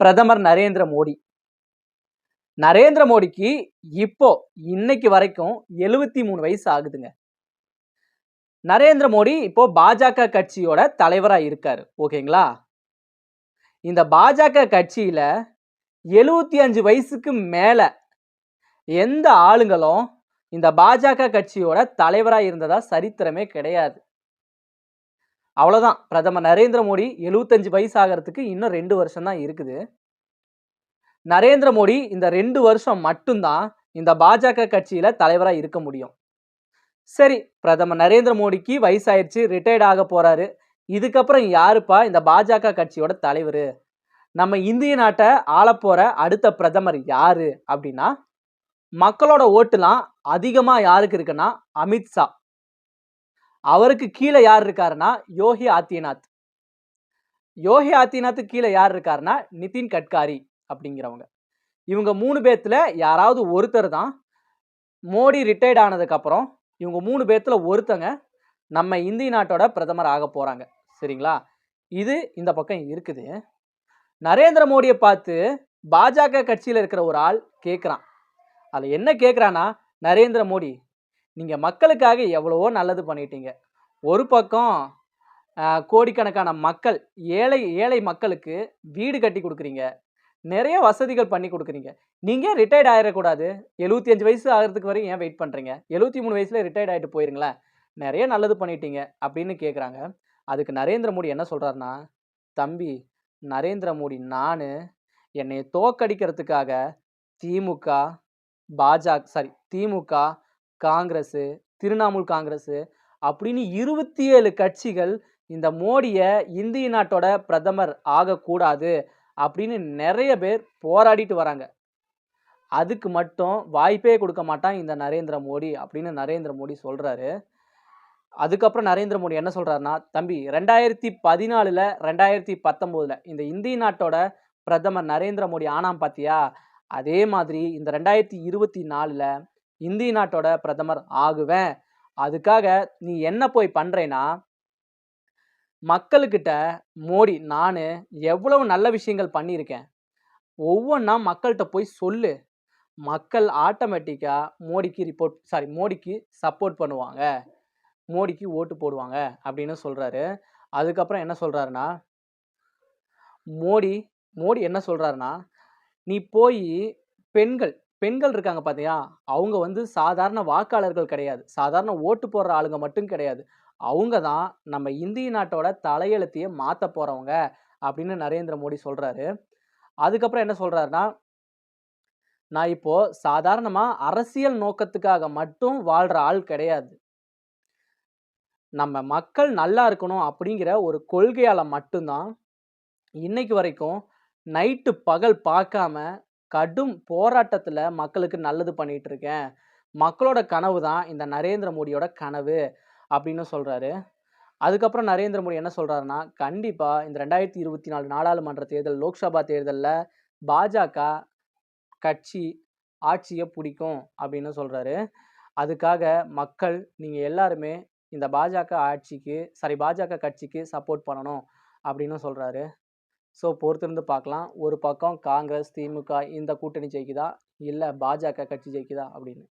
பிரதமர் நரேந்திர மோடி. நரேந்திர மோடிக்கு இப்போ இன்னைக்கு வரைக்கும் எழுவத்தி மூணு வயசு ஆகுதுங்க. நரேந்திர மோடி இப்போ பாஜக கட்சியோட தலைவராக இருக்காரு ஓகேங்களா? இந்த பாஜக கட்சியில எழுவத்தி அஞ்சு வயசுக்கு மேல எந்த ஆளுங்களும் இந்த பாஜக கட்சியோட தலைவராக இருந்ததா சரித்திரமே கிடையாது. அவ்வளோதான் பிரதமர் நரேந்திர மோடி எழுவத்தஞ்சு வயசு ஆகிறதுக்கு இன்னும் ரெண்டு வருஷம் தான் இருக்குது. நரேந்திர மோடி இந்த ரெண்டு வருஷம் மட்டும்தான் இந்த பாஜக கட்சியில தலைவராக இருக்க முடியும். சரி பிரதமர் நரேந்திர மோடிக்கு வயசாயிருச்சு ரிட்டையர்ட் ஆக போறாரு. இதுக்கப்புறம் யாருப்பா இந்த பாஜக கட்சியோட தலைவர்? நம்ம இந்திய நாட்டை ஆளப்போற அடுத்த பிரதமர் யாரு அப்படின்னா மக்களோட ஓட்டுலாம் அதிகமாக யாருக்கு இருக்குன்னா அமித்ஷா. அவருக்கு கீழே யார் இருக்காருன்னா யோகி ஆதித்யநாத். யோகி ஆதித்யநாத் கீழே யார் இருக்காருன்னா நிதின் கட்காரி அப்படிங்கிறவங்க. இவங்க மூணு பேர்த்தில் யாராவது ஒருத்தர் தான் மோடி ரிட்டையர்ட் ஆனதுக்கப்புறம் இவங்க மூணு பேர்த்தில் ஒருத்தங்க நம்ம இந்திய நாட்டோட பிரதமர் ஆக போகிறாங்க சரிங்களா? இது இந்த பக்கம் இருக்குது. நரேந்திர மோடியை பார்த்து பாஜக கட்சியில் இருக்கிற ஒரு ஆள் கேட்குறான் அதில் என்ன கேட்குறான்னா நரேந்திர மோடி நீங்கள் மக்களுக்காக எவ்வளவோ நல்லது பண்ணிட்டீங்க. ஒரு பக்கம் கோடிக்கணக்கான மக்கள் ஏழை ஏழை மக்களுக்கு வீடு கட்டி கொடுக்குறீங்க. நிறைய வசதிகள் பண்ணி கொடுக்குறீங்க. நீங்கள் ரிட்டையர்ட் ஆகிடக்கூடாது எழுபத்தி அஞ்சு வயசு ஆகிறதுக்கு வரையும் ஏன் வெயிட் பண்ணுறீங்க எழுபத்தி மூணு வயசில் ரிட்டையர்ட் ஆகிட்டு போயிருங்களேன். நிறைய நல்லது பண்ணிட்டீங்க அப்படின்னு கேட்குறாங்க அதுக்கு நரேந்திர மோடி என்ன சொல்கிறாருன்னா தம்பி நரேந்திர மோடி நான் என்னை தோக்கடிக்கிறதுக்காக திமுக பாஜக சாரி திமுக காங்கிரஸு திரிணாமுல் காங்கிரஸு அப்படின்னு இருபத்தி ஏழு கட்சிகள் இந்த மோடியை இந்திய நாட்டோட பிரதமர் ஆகக்கூடாது அப்படின்னு நிறைய பேர் போராடிட்டு வராங்க. அதுக்கு மட்டும் வாய்ப்பே கொடுக்க மாட்டான் இந்த நரேந்திர மோடி அப்படின்னு நரேந்திர மோடி சொல்கிறாரு அதுக்கப்புறம் நரேந்திர மோடி என்ன சொல்கிறாருன்னா தம்பி ரெண்டாயிரத்தி பதினாலில் ரெண்டாயிரத்தி பத்தொம்போதில் இந்த இந்திய நாட்டோட பிரதமர் நரேந்திர மோடி ஆனாம் பார்த்தியா அதே மாதிரி இந்த ரெண்டாயிரத்தி இருபத்தி நாலில் இந்திய நாட்டோட பிரதமர் ஆகுவேன். அதுக்காக நீ என்ன போய் பண்ணுறேன்னா மக்களுக்கிட்ட மோடி நான் எவ்வளவு நல்ல விஷயங்கள் பண்ணியிருக்கேன். ஒவ்வொன்றா மக்கள்கிட்ட போய் சொல்லு. மக்கள் ஆட்டோமேட்டிக்காக மோடிக்கு ரிப்போர்ட் சாரி மோடிக்கு சப்போர்ட் பண்ணுவாங்க. மோடிக்கு ஓட்டு போடுவாங்க அப்படின்னு சொல்கிறாரு அதுக்கப்புறம் என்ன சொல்கிறாருன்னா மோடி மோடி என்ன சொல்கிறாருன்னா நீ போய் பெண்கள் பெண்கள் இருக்காங்க பார்த்தியா அவங்க வந்து சாதாரண வாக்காளர்கள் கிடையாது. சாதாரண ஓட்டு போடுற ஆளுங்க மட்டும் கிடையாது. அவங்க தான் நம்ம இந்திய நாட்டோட தலையெழுத்தையே மாற்ற போகிறவங்க அப்படின்னு நரேந்திர மோடி சொல்கிறாரு அதுக்கப்புறம் என்ன சொல்கிறாருன்னா நான் இப்போ சாதாரணமாக அரசியல் நோக்கத்துக்காக மட்டும் வாழ்கிற ஆள் கிடையாது. நம்ம மக்கள் நல்லா இருக்கணும் அப்படிங்கிற ஒரு கொள்கையால் மட்டும்தான் இன்னைக்கு வரைக்கும் நைட்டு பகல் பார்க்காம கடும் போராட்டத்தில் மக்களுக்கு நல்லது பண்ணிட்டு இருக்கேன் மக்களோட கனவு தான் இந்த நரேந்திர மோடியோட கனவு அப்படின்னு சொல்கிறாரு அதுக்கப்புறம் நரேந்திர மோடி என்ன சொல்கிறாருன்னா கண்டிப்பாக இந்த ரெண்டாயிரத்தி இருபத்தி நாலு நாடாளுமன்ற தேர்தல் லோக்சபா தேர்தலில் பாஜக கட்சி ஆட்சியை பிடிக்கும் அப்படின்னு சொல்கிறாரு அதுக்காக மக்கள் நீங்கள் எல்லாருமே இந்த பாஜக ஆட்சிக்கு சாரி பாஜக கட்சிக்கு சப்போர்ட் பண்ணணும் அப்படின்னு சொல்கிறாரு ஸோ பொறுத்திருந்து பார்க்கலாம். ஒரு பக்கம் காங்கிரஸ் திமுக இந்த கூட்டணி ஜெயிக்குதா? இல்லை பாஜக கட்சி ஜெயிக்குதா? அப்படின்னு.